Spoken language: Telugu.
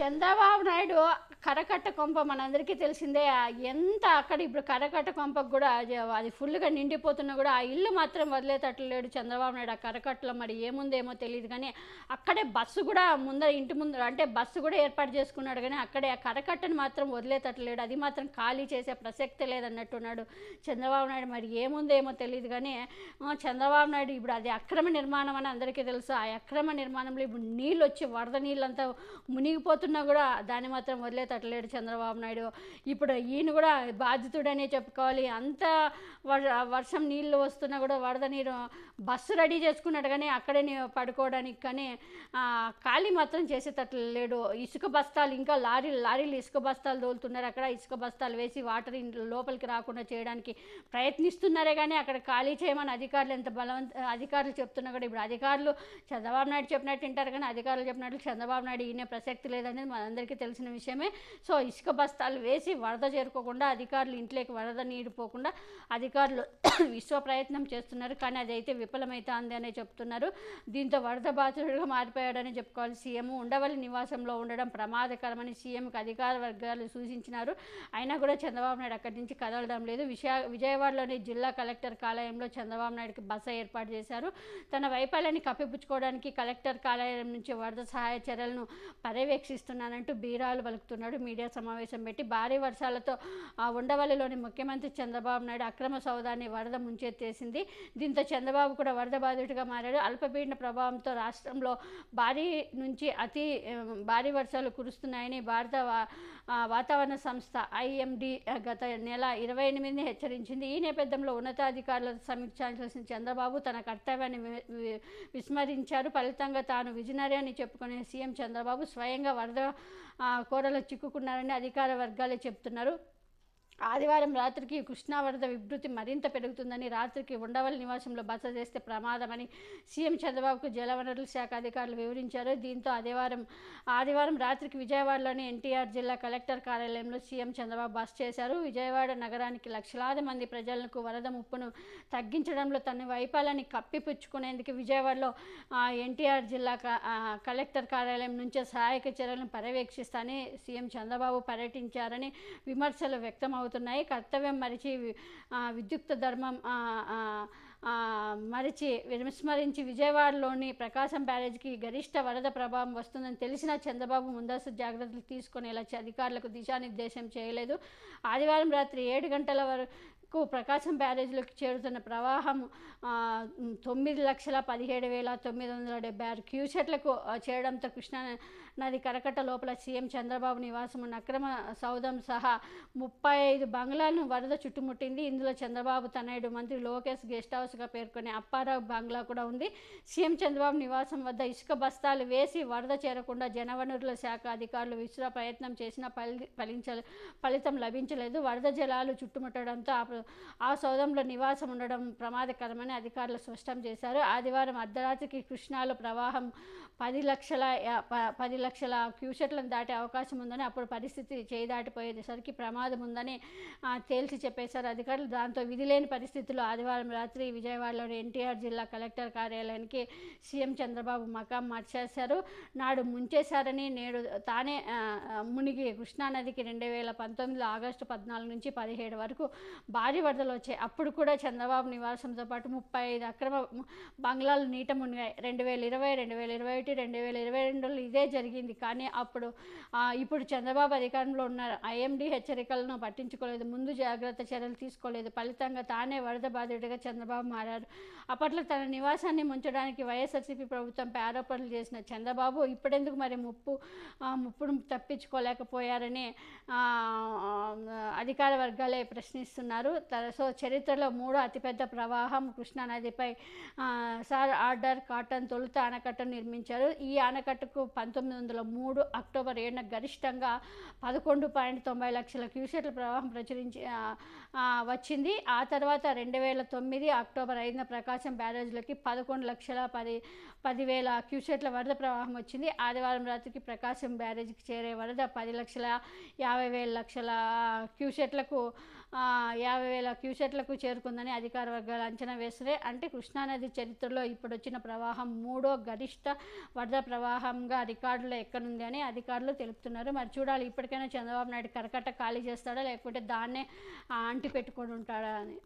చంద్రబాబు నాయుడు కరకట్ట కొంప మనందరికీ తెలిసిందే. ఎంత అక్కడ ఇప్పుడు కరకట్ట కొంపకు కూడా అది- అది ఫుల్గా నిండిపోతున్నా కూడా ఆ ఇల్లు మాత్రం వదిలేటట్లు లేడు చంద్రబాబు నాయుడు. ఆ కరకట్టలో మరి ఏముందేమో తెలియదు కానీ అక్కడే బస్సు కూడా ముందర ఇంటి ముందర అంటే బస్సు కూడా ఏర్పాటు చేసుకున్నాడు కానీ అక్కడే ఆ కరకట్టను మాత్రం వదిలేటట్లు లేడు అది మాత్రం ఖాళీ చేసే ప్రసక్తే లేదన్నట్టున్నాడు చంద్రబాబు నాయుడు. మరి ఏముందేమో తెలియదు కానీ చంద్రబాబు నాయుడు ఇప్పుడు అది అక్రమ నిర్మాణం అని అందరికీ తెలుసు. ఆ అక్రమ నిర్మాణంలో ఇప్పుడు నీళ్ళు వచ్చి వరద నీళ్ళంతా పోతున్నా కూడా దాన్ని మాత్రం వదిలేతట్లేడు చంద్రబాబు నాయుడు. ఇప్పుడు ఈయన కూడా బాధితుడనే చెప్పుకోవాలి. అంత వర్షం నీళ్ళు వస్తున్నా కూడా వరద నీరు బస్సు రెడీ చేసుకున్నాడు కానీ అక్కడే పడుకోవడానికి కానీ ఖాళీ మాత్రం చేసేటట్లు లేడు ఇసుక బస్తాలు ఇంకా లారీలు లారీలు ఇసుక బస్తాలు తోలుతున్నారు. అక్కడ ఇసుక బస్తాలు వేసి వాటర్ ఇంట్లో లోపలికి రాకుండా చేయడానికి ప్రయత్నిస్తున్నారే కానీ అక్కడ ఖాళీ చేయమని అధికారులు ఎంత బలవంత అధికారులు చెప్తున్నా కూడా ఇప్పుడు అధికారులు చంద్రబాబు నాయుడు చెప్పినట్టు వింటారు కానీ అధికారులు చెప్పినట్లు చంద్రబాబు నాయుడు ఈయన ప్రసక్తి లేదని అనేది మనందరికీ తెలిసిన విషయమే. సో ఇసుక బస్తాలు వేసి వరద చేరుకోకుండా అధికారులు ఇంట్లోకి వరద నీరు పోకుండా అధికారులు విశ్వ ప్రయత్నం చేస్తున్నారు. కానీ అదైతే విఫలమవుతుంది అనే చెప్తున్నారు. దీంతో వరద బాధితుడిగా మారిపోయాడని చెప్పుకోవాలి. సీఎం ఉండవల్లి నివాసంలో ఉండడం ప్రమాదకరమని సీఎంకి అధికార వర్గాలు సూచించినారు. అయినా కూడా చంద్రబాబు నాయుడు అక్కడి నుంచి కదలడం లేదు. విశా విజయవాడలోని జిల్లా కలెక్టర్ కార్యాలయంలో చంద్రబాబు నాయుడుకి బస ఏర్పాటు చేశారు. తన వైఫల్యాన్ని కప్పిపుచ్చుకోవడానికి కలెక్టర్ కార్యాలయం నుంచి వరద సహాయ చర్యలను పర్యవేక్షిస్తున్నానంటూ బీరాలు వలుకుతున్నాడు. మీడియా సమావేశం పెట్టి భారీ వర్షాలతో ఆ ఉండవల్లిలోని ముఖ్యమంత్రి చంద్రబాబు నాయుడు అక్రమ సౌదాన్ని వరద ముంచెత్తేసింది. దీంతో చంద్రబాబు కూడా వరద బాధితుడిగా మారాడు. అల్పపీడన ప్రభావంతో రాష్ట్రంలో భారీ నుంచి అతి భారీ వర్షాలు కురుస్తున్నాయని భారత వా- వాతావరణ సంస్థ ఐఎండి గత నెల ఇరవై ఎనిమిదిని హెచ్చరించింది. ఈ నేపథ్యంలో ఉన్నతాధికారులతో సమీక్షించాల్సిన చంద్రబాబు తన కర్తవ్యాన్ని విస్మరించారు. ఫలితంగా తాను విజనరీ అని చెప్పుకునే సీఎం చంద్రబాబు స్వయంగా వరద ఆ, కోరలో చిక్కుకున్నారని అధికార వర్గాలే చెప్తున్నారు. ఆదివారం రాత్రికి కృష్ణా వరద విభృతి మరింత పెరుగుతుందని రాత్రికి ఉండవల్లి నివాసంలో బస చేస్తే ప్రమాదమని సీఎం చంద్రబాబుకు జలవనరుల శాఖ అధికారులు వివరించారు. దీంతో ఆదివారం ఆదివారం రాత్రికి విజయవాడలోని ఎన్టీఆర్ జిల్లా కలెక్టర్ కార్యాలయంలో సీఎం చంద్రబాబు బస చేశారు. విజయవాడ నగరానికి లక్షలాది మంది ప్రజలకు వరద ముప్పును తగ్గించడంలో తన వైఫల్యాన్ని కప్పిపుచ్చుకునేందుకు విజయవాడలో ఎన్టీఆర్ జిల్లా కలెక్టర్ కార్యాలయం నుంచే సహాయక చర్యలను పర్యవేక్షిస్తానని సీఎం చంద్రబాబు పర్యటించారని విమర్శలు అవుతున్నాయి. కర్తవ్యం మరిచి విద్యుక్త ధర్మం మరిచి విస్మరించి విజయవాడలోని ప్రకాశం బ్యారేజ్కి గరిష్ట వరద ప్రభావం వస్తుందని తెలిసిన చంద్రబాబు ముందస్తు జాగ్రత్తలు తీసుకునేలా అధికారులకు దిశానిర్దేశం చేయలేదు. ఆదివారం రాత్రి ఏడు గంటల వరకు ప్రకాశం బ్యారేజ్లోకి చేరుతున్న ప్రవాహం తొమ్మిది లక్షల పదిహేడు వేల తొమ్మిది వందల డెబ్బై ఆరు క్యూసెట్లకు చేరడంతో కృష్ణా నది కరకట్ట లోపల సీఎం చంద్రబాబు నివాసం ఉన్న అక్రమ సౌధం సహా ముప్పై ఐదు బంగ్లాలను వరద చుట్టుముట్టింది. ఇందులో చంద్రబాబు తనయుడు మంత్రి లోకేష్ గెస్ట్ హౌస్గా పేర్కొనే అప్పారావు బంగ్లా కూడా ఉంది. సీఎం చంద్రబాబు నివాసం వద్ద ఇసుక బస్తాలు వేసి వరద చేరకుండా జనవనరుల శాఖ అధికారులు విశ్వ ప్రయత్నం చేసినా ఫలి ఫలించ ఫలితం లభించలేదు. వరద జలాలు చుట్టుముట్టడంతో ఆ ఆ సౌధంలో నివాసం ఉండడం ప్రమాదకరమని అధికారులు స్పష్టం చేశారు. ఆదివారం అర్ధరాత్రికి కృష్ణాలో ప్రవాహం పది లక్షల ప- పది లక్షల క్యూసెట్లను దాటే అవకాశం ఉందని అప్పుడు పరిస్థితి చేయి దాటిపోయేసరికి ప్రమాదం ఉందని తేల్చి చెప్పేశారు. అధికారులు దాంతో విధి లేని పరిస్థితుల్లో ఆదివారం రాత్రి విజయవాడలోని ఎన్టీఆర్ జిల్లా కలెక్టర్ కార్యాలయానికి సీఎం చంద్రబాబు మకాం మార్చేశారు. నాడు ముంచేశారని నేడు తానే మునిగి కృష్ణానదికి రెండు వేల పంతొమ్మిదిలో ఆగస్టు పద్నాలుగు నుంచి పదిహేడు వరకు భారీ వరదలు వచ్చాయి. అప్పుడు కూడా చంద్రబాబు నివాసంతో పాటు ముప్పై ఐదు అక్రమ బంగ్లాలు నీట మునిగాయి. రెండు వేల ఇరవై రెండు వేల ఇరవై ఒకటి రెండు వేల ఇరవై రెండులో ఇదే జరిగింది. కానీ అప్పుడు ఇప్పుడు చంద్రబాబు అధికారంలో ఉన్నారు ఐఎండీ హెచ్చరికలను పట్టించుకోలేదు. ముందు జాగ్రత్త చర్యలు తీసుకోలేదు. ఫలితంగా తానే వరద బాధితుడిగా చంద్రబాబు మారారు. అప్పట్లో తన నివాసాన్ని ముంచడానికి వైఎస్ఆర్సీపీ ప్రభుత్వంపై ఆరోపణలు చేసిన చంద్రబాబు ఇప్పుడెందుకు మరి ముప్పు ముప్పును తప్పించుకోలేకపోయారని అధికార వర్గాలే ప్రశ్నిస్తున్నారు. సో చరిత్రలో మూడో అతిపెద్ద ప్రవాహం కృష్ణానదిపై నదిపై సార్ ఆర్డర్ కాటన్ తొలుత ఆనకట్టను నిర్మించారు. ఈ ఆనకట్టకు పంతొమ్మిది వందల మూడు అక్టోబర్ ఏడున గరిష్టంగా పదకొండు పాయింట్ తొంభై లక్షల క్యూసెట్ల ప్రవాహం ప్రచురించి వచ్చింది. ఆ తర్వాత రెండు వేల తొమ్మిది అక్టోబర్ ఐదున ప్రకాశం బ్యారేజ్లోకి పదకొండు లక్షల పది పదివేల క్యూసెట్ల వరద ప్రవాహం వచ్చింది. ఆదివారం రాత్రికి ప్రకాశం బ్యారేజ్కి చేరే వరద పది లక్షల యాభై వేల లక్షల క్యూసెట్లకు యాభై ఇరవై వేల క్యూసెట్లకు చేరుకుందని అధికార వర్గాలు అంచనా వేస్తే అంటే కృష్ణానది చరిత్రలో ఇప్పుడు వచ్చిన ప్రవాహం మూడో గరిష్ట వరద ప్రవాహంగా రికార్డులో ఎక్కనుంది అని అధికారులు తెలుపుతున్నారు. మరి చూడాలి ఇప్పటికైనా చంద్రబాబు నాయుడు కరకట్ట ఖాళీ చేస్తాడా లేకపోతే దాన్నే అంటి పెట్టుకొని ఉంటాడా అని.